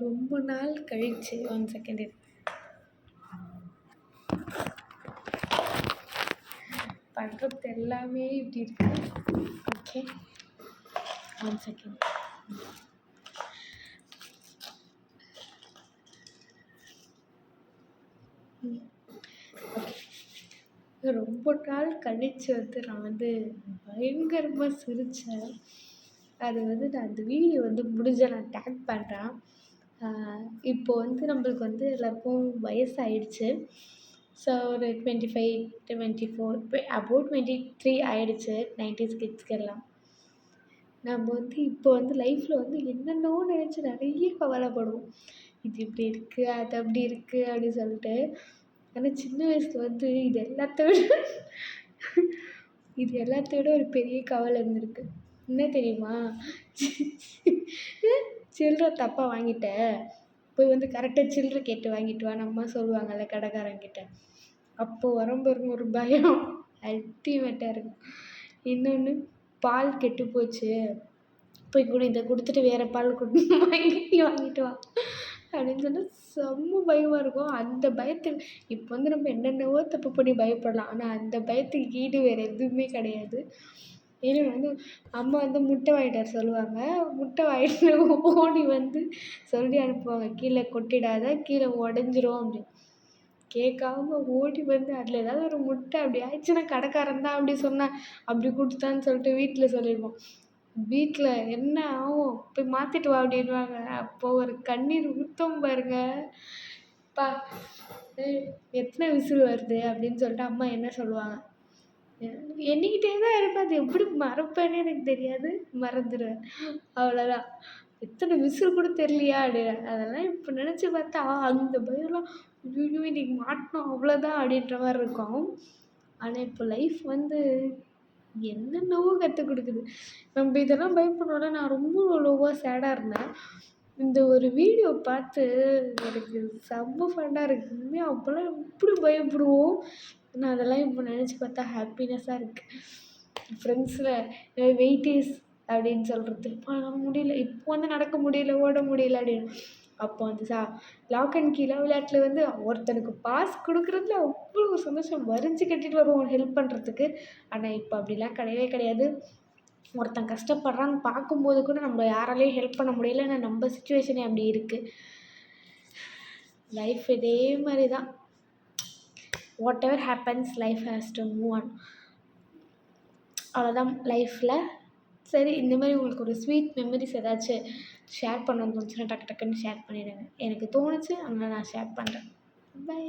ரொம்ப நாள் கழிச்சு ஒன் செகண்ட் இரு. பண்ணுறது எல்லாமே இப்படி இருக்கு. ஓகே ஒன் செகண்ட் ரொம்ப நாள் கழிச்சு வந்து நான் வந்து பயங்கரமாக சிரித்தேன் அது வந்து நான் அந்த வீடியோ வந்து முடிஞ்ச நான் டேக் பண்ணுறேன் இப்போ வந்து நம்மளுக்கு வந்து எல்லாருக்கும் வயசாகிடுச்சு ஸோ ஒரு twenty five twenty four above twenty three ஆகிடுச்சு நைன்டீஸ் கிட்ஸ்க்கெல்லாம் நம்ம வந்து இப்போ வந்து லைஃப்பில் வந்து என்னென்னவோ நினச்சி நிறைய கவலைப்படுவோம். இது இப்படி இருக்குது அது அப்படி இருக்குது அப்படின்னு சொல்லிட்டு. ஆனால் சின்ன வயசில் வந்து இது எல்லாத்த விட இது எல்லாத்த விட ஒரு பெரிய கவலை இருந்திருக்கு. என்ன தெரியுமா? சில்லற தப்பாக வாங்கிட்ட. போய் வந்து கரெக்டாக சில்லற கேட்டு வாங்கிட்டு வான்னு அம்மா சொல்லுவாங்கல்ல கடைக்காரங்கிட்ட. அப்போது வரும்பொருங்க ஒரு பயம். அல்டிமேட்டாக இருக்கும். இன்னொன்று பால் கெட்டு போச்சு. போய் கூட இதை கொடுத்துட்டு வேறு பால் கொடு வாங்கி வாங்கிட்டு வா. அப்படின்னு சொன்னால் செம்ம பயமாக இருக்கும். அந்த பயத்துக்கு இப்போ வந்து நம்ம என்னென்னவோ தப்பு பண்ணி பயப்படலாம். ஆனால் அந்த பயத்துக்கு ஈடு வேறு எதுவுமே கிடையாது. ஏன்னா வந்து அம்மா வந்து முட்டை வாங்கிட்டு வர சொல்லுவாங்க. முட்டை வாங்கிட்டு ஓடி வந்து சொல்லி அனுப்புவாங்க. கீழே கொட்டிடாத கீழே உடஞ்சிரும் அப்படின்னு கேட்காம ஓடி வந்து அதில் ஏதாவது ஒரு முட்டை அப்படி ஆயிடுச்சுன்னா கடைக்காரன் தான் அப்படி சொன்னான் அப்படி கொடுத்தான்னு சொல்லிட்டு வீட்டில் சொல்லிடுவோம். வீட்டில் என்ன ஆகும்? போய் மாற்றிட்டு வா அப்படின்னுவாங்க. அப்போ ஒரு கண்ணீர் ஊற்றும் பாருங்க. பா எத்தனை விசில் வருது அப்படின்னு சொல்லிட்டு அம்மா என்ன சொல்லுவாங்க? எண்ணிக்கிட்டே தான் இருப்பேன். அது எப்படி மறப்பேன்னு எனக்கு தெரியாது. மறந்துடுவேன் அவ்வளோதான் எத்தனை விசில் கூட தெரியலையா அப்படின்னு அதெல்லாம் இப்போ நினச்சி பார்த்தா அந்த பயம்லாம் ஐயோ இன்னைக்கு மாட்டினோம் அவ்வளோதான் அப்படின்ற மாதிரி இருக்கும். ஆனால் இப்போ லைஃப் வந்து என்னென்னவோ கற்றுக் கொடுக்குது. நம்ம இதெல்லாம் பயப்படணும்னா நான் ரொம்ப லோவாக சேடாக இருந்தேன். இந்த ஒரு வீடியோ பார்த்து எனக்கு செம்ம ஃபண்டாக இருக்குது அப்போல்லாம் எப்படி பயப்படுவோம்? நான் அதெல்லாம் இப்போ நினச்சி பார்த்தா ஹாப்பினஸ்ஸாக இருக்குது ஃப்ரெண்ட்ஸில் வெயிட்டேஜ் அப்படின்னு சொல்கிறது இப்போ முடியல. இப்போ வந்து நடக்க முடியல ஓட முடியல அப்படின்னு. அப்போ வந்து சா லாக் அண்ட் கீழே விளையாட்டில் வந்து ஒருத்தனுக்கு பாஸ் கொடுக்குறதுல அவ்வளோ ஒரு சந்தோஷம். வரிஞ்சு கட்டிட்டு வருவோம் ஹெல்ப் பண்ணுறதுக்கு ஆனால் இப்போ அப்படிலாம் கிடையவே கிடையாது. ஒருத்தன் கஷ்டப்படுறான்னு பார்க்கும்போது கூட நம்ம யாராலையும் ஹெல்ப் பண்ண முடியல ஏன்னா நம்ம சுச்சுவேஷனே அப்படி இருக்குது லைஃப் இதே மாதிரி தான் whatever happens life has to move on அவ்வளோதான் லைஃப்பில் சரி இந்த மாதிரி உங்களுக்கு ஒரு ஸ்வீட் மெமரிஸ் ஏதாச்சும் ஷேர் பண்ணணும்னு தோணுச்சுன்னா டக்கு டக்குன்னு ஷேர் பண்ணிவிடுங்க எனக்கு தோணுச்சு அதனால் நான் ஷேர் பண்ணுறேன் பை